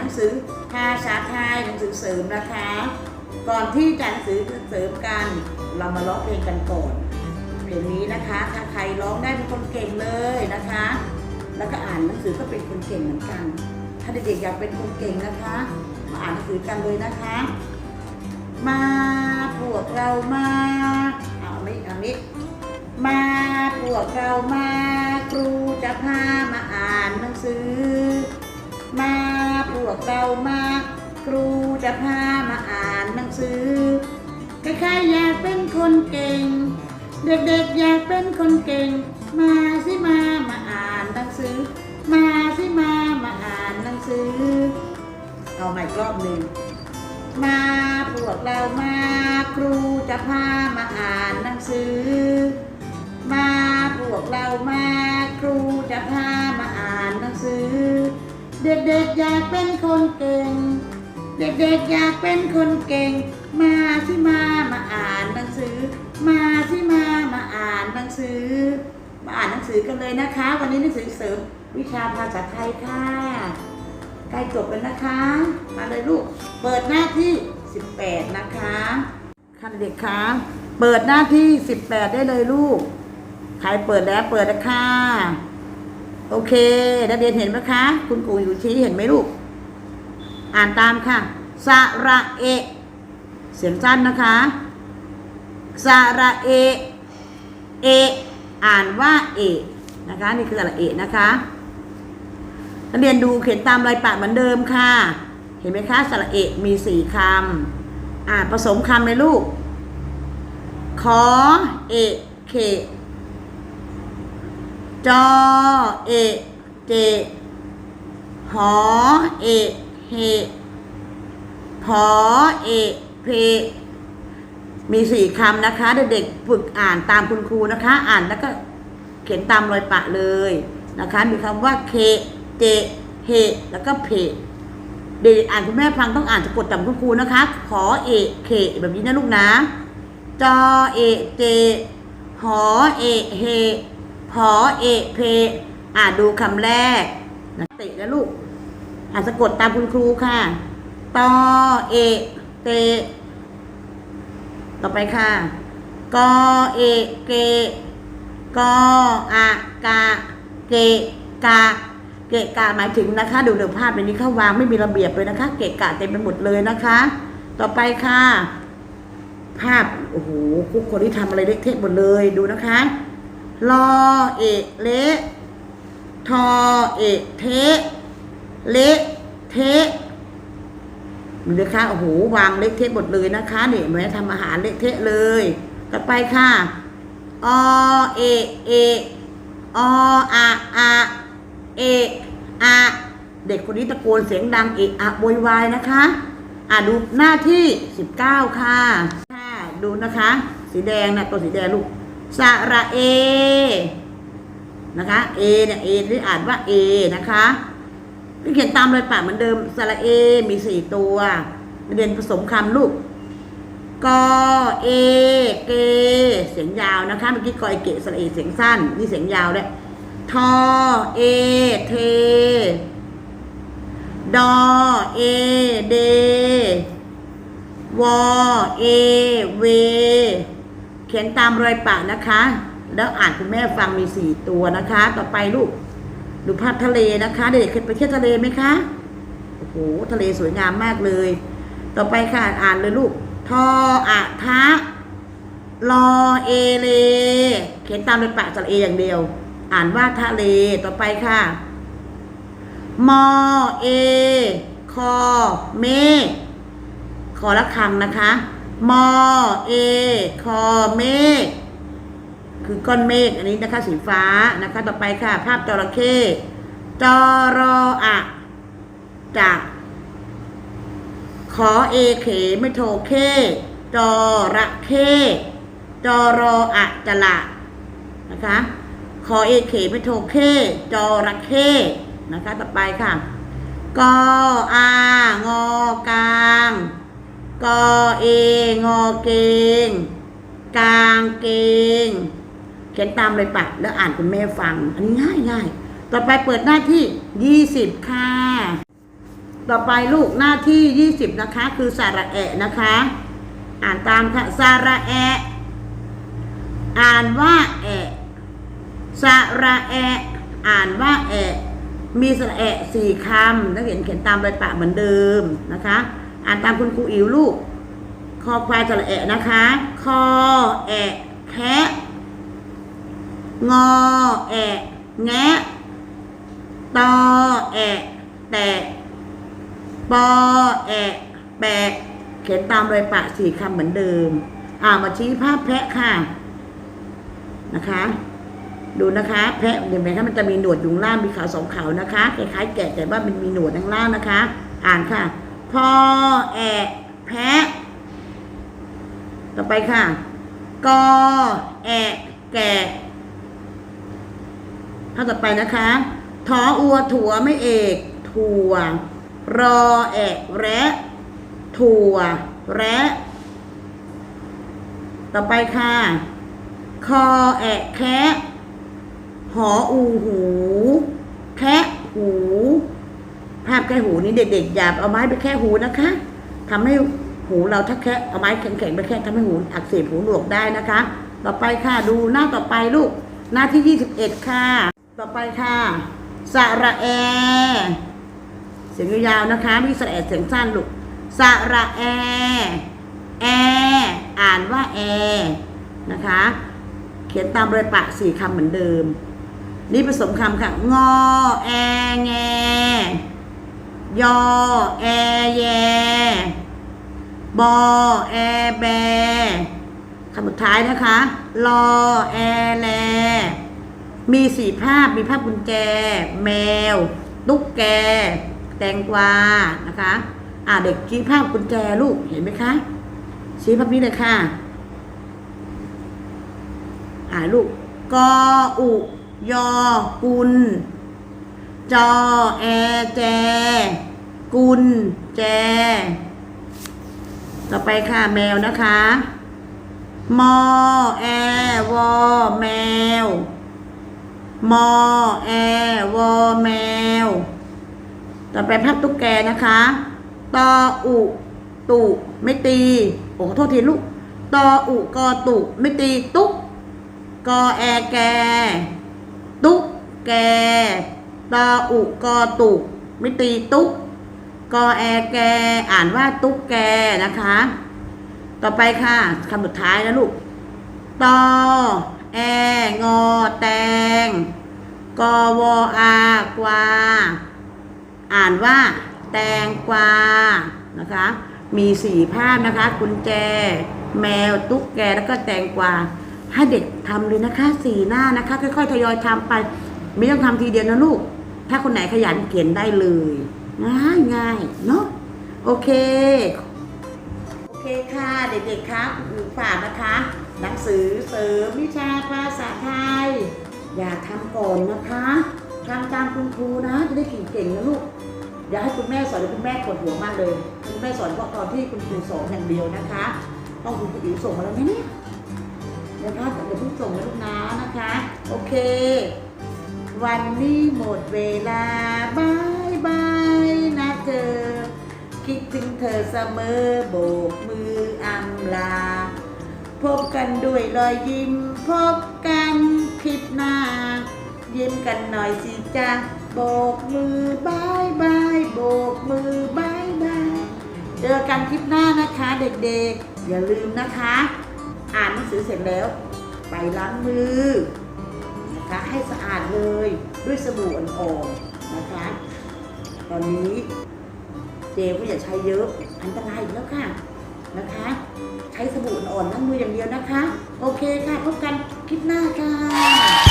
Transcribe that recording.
หนังสือภาษาไทยหนังสือเสริมนะคะ ก่อนที่จะหนังสือเสริมกัน เรามาร้องเพลงกันก่อนเพลงนี้นะคะถ้าใครร้องได้เป็นคนเก่งเลยนะคะ แล้วก็อ่านหนังสือก็เป็นคนเก่งเหมือนกัน ถ้าเด็กๆอยากเป็นคนเก่งนะคะ มาอ่านหนังสือกันเลยนะคะ มาพวกเรามาเอาไม่เอานี้มาพวกเรามา ครูจะพามาอ่านหนังสือ วกเรามาครูจะพามาอ่านหนังสือใครๆอยากเป็นคนเก่ง เด็กๆอยากเป็นคนเก่ง มาสิมามาอ่านหนังสือ มาสิมามาอ่านหนังสือ เอาใหม่รอบหนึ่งมาพวกเรามาครูจะพามาอ่านหนังสือ มาพวกเรามาครูจะพามาอ่านหนังสือ เด็กๆอยากเป็นคนเก่ง เด็กๆอยากเป็นคนเก่ง มาสิมามาอ่านหนังสือ มาสิมามาอ่านหนังสือ มาอ่านหนังสือกันเลยนะคะ วันนี้หนังสือเสริมวิชาภาษาไทยค่ะใกล้จบแล้วนะคะ มาเลยลูก เปิดหน้าที่ 18 นะคะค่ะเด็กคะเปิดหน้าที่ 18 ได้เลยลูก ใครเปิดแล้วเปิดแล้วค่ะ โอเค นักเรียนเห็นไหมคะ คุณครูอยู่ชี้เห็นไหมลูก อ่านตามค่ะ สระเอ เสียงสั้นนะคะ สระเอ เอ อ่านว่าเอะนะคะ นี่คือสระเอะนะคะนักเรียนดูเขียนตามรอยปากเหมือนเดิมค่ะ เห็นไหมคะ สระเอะมีสี่คำอ่านผสมคำเลยลูก ขอ เอเค จอเอเจหอเอเฮพอเอเพมีสี่คำนะคะ เด็กๆฝึกอ่านตามคุณครูนะคะ อ่านแล้วก็เขียนตามรอยปะเลยนะคะ มีคำว่าเคเจเฮแล้วก็เพเด็กอ่านคุณแม่ฟังต้องอ่านสะกดตามคุณครูนะคะ ขอเอเคแบบนี้นะลูกนะจอเอเจหอเอเฮ พอเอเพ อ่านดูคำแรกนะติแล้วลูก อ่านสะกดตามคุณครูค่ะตอเอเตต่อไปค่ะกอเอเกกออากาเกกาเกะกะหมายถึงนะคะ ดูเดี๋ยวภาพในนี้เข้าวางไม่มีระเบียบเลยนะคะ เกะกะเต็มไปหมดเลยนะคะ ต่อไปค่ะ ภาพโอ้โหคุกคนที่ทำอะไรเละเทะหมดเลยดูนะคะ รอเอะเละ ทอเอะเทะ เละเทะมีนะคะโอ้โหวางเละเทะหมดเลยนะคะเนี่แม่ทำอาหารเละเทะเลยต่อไปค่ะ อเอ เอ ออะอะเออะเด็กคนนี้ตะโกนเสียงดังเอะอะโวยวายนะคะ อะดูหน้าที่19ค่ะ ค่ะ ดูนะคะ สีแดงนะตัวสีแดงลูก สระเอ นะคะ เอเนี่ยเอที่อ่านว่าเอนะคะพี่เขียนตามรอยปากเหมือนเดิมสระเอมีสี่ตัวเรียนผสมคำลูกกอเอเก เสียงยาวนะคะเมื่อกี้กอเอเกสระเอเสียงสั้น นี่เสียงยาวด้วยทอเอเท ดอเอเดวอเอเว เขียนตามรอยปากนะคะ แล้วอ่านคุณแม่ฟังมีสี่ตัวนะคะ ต่อไปลูกดูภาพทะเลนะคะเด็กๆเคยไปเที่ยวทะเลไหมคะโอ้โหทะเลสวยงามมากเลย ต่อไปค่ะอ่านเลยลูกทออะทะรอเอเล เขียนตามรอยปากสระเออย่างเดียว อ่านว่าทะเลต่อไปค่ะมอเอคอเมฆคอละคำนะคะ มอเอคอเมฆคือก้อนเมฆอันนี้นะคะสีฟ้านะคะ ต่อไปค่ะ ภาพจระเข้จรออะจะขอเอเขไม่โทเคจระเข้จรออะจะละนะคะขอเอเขไม่โทเคจระเข้นะคะ ต่อไปค่ะกออางอกลาง กอเองอเกงกลางเกง เขียนตามเลยปะแล้วอ่านคุณแม่ฟัง อันนี้ง่ายง่ายต่อไปเปิดหน้าที่20ค่ะ ต่อไปลูกหน้าที่20นะคะ คือสาระแอะนะคะ อ่านตามค่ะสาระแอะอ่านว่าแอะสาระแอะอ่านว่าแอะมีสระแอะสี่คำนักเรียนเขียนตามรอยปะเหมือนเดิมนะคะ อ่านตามคุณครูอิ๋วลูก คอควายสระแอะนะคะ คอแอะแคะงอแอะแงะตอแอะแตะปอแอะแปะเขียนตามรอยปะสี่คำเหมือนเดิม อ่ามาชี้ภาพแพะค่ะ นะคะ ดูนะคะ แพะเห็นไหมคะมันจะมีหนวดอยู่ข้างล่างมีเขาสองเขานะคะคล้ายๆแกะแต่ว่ามันมีหนวดข้างล่างนะคะ อ่านค่ะ พอแอะแพะ ต่อไปค่ะ กอแอะแกะข้าต่อไปนะคะทออัวถั่วไม่เอกถั่ว รอแอะแระถั่ว แระต่อไปค่ะ คอแอะแคะหออูหู แคะหู ภาพแค่หูนี้เด็กๆอย่าเอาไม้ไปแค่หูนะคะทำให้หูเราถ้าแค่เอาไม้แข็งๆไปแค่ทำให้หูอักเสบหูหนวกได้นะคะ ต่อไปค่ะดูหน้าต่อไปลูก หน้าที่ 21 ค่ะ ต่อไปค่ะสระแอ เสียงยาวๆนะคะมีสระแอเสียงสั้นลูกสระแอแออ่านว่าแอนะคะ เขียนตามรอยปะสี่คำเหมือนเดิม นี่ผสมคำค่ะ งอ แอ แง ยอแอแยบอแอแบคำสุดท้ายนะคะรอแอแล มีสี่ภาพ มีภาพกุญแจ แมว ตุ๊กแก แตงกวา นะคะ อ่าเด็กชี้ภาพกุญแจลูก เห็นไหมคะ ชี้ภาพนี้เลยค่ะ อ่าลูกกออุ ยอกุล จอแอแจ กุลแจ ต่อไปค่ะแมวนะคะ มอแอวอแมว มอแอวอแมว ต่อไปภาพตุ๊กแกนะคะตออุตุไม่ตี โอ้ขอโทษทีลูกตออุกอตุไม่ตี ตุ๊กกอแอแก ตุ๊กแก ตออุกอตุไม่ตีตุกกอแอแก อ่านว่าตุ๊กแกนะคะ ต่อไปค่ะคำสุดท้ายนะลูกตอแองอแตงกอวออากวา อ่านว่า แตงกวานะคะ มีสี่ภาพนะคะกุญแจ แมวตุ๊กแกแล้วก็แตงกวาให้เด็กทำเลยนะคะสี่หน้านะคะ ค่อยๆทยอยทำไป ไม่ต้องทำทีเดียวนะลูก ถ้าคนไหนขยันเขียนได้เลยง่ายง่ายเนาะโอเค โอเคค่ะ เด็กๆครับฝากนะคะ หนังสือเสริมวิชาภาษาไทย อย่าทำก่อนนะคะทำตามคุณครูนะ จะได้เก่งๆนะลูกอย่าให้คุณแม่สอนเดี๋ยคุณแม่ปวดหัวมากเลย คุณแม่สอนเฉพาะตอนที่คุณครูสอนอย่างเดียวนะคะต้องคุณครูอิ๋วส่งมาแล้วนะเนี่ยนะคะเดี๋ยวเพิ่งส่งนะลูกนะนะคะ โอเค วันนี้หมดเวลาบายบายนะเธอ คิดถึงเธอเสมอโบกมืออำลา พบกันด้วยรอยยิ้ม พบกันคลิปหน้า ยิ้มกันหน่อยสิจ้าโบกมือบายบายโบกมือบายบายเจอกันคลิปหน้านะคะเด็กๆ อย่าลืมนะคะ อ่านหนังสือเสร็จแล้ว ไปล้างมือ นะคะให้สะอาดเลยด้วยสบู่อ่อนๆนะคะ ตอนนี้เจลก็อย่าใช้เยอะอันตรายอีกแล้วค่ะนะคะ ใช้สบู่อ่อนๆล้างมืออย่างเดียวนะคะ โอเคค่ะพบกันคลิปหน้าค่ะ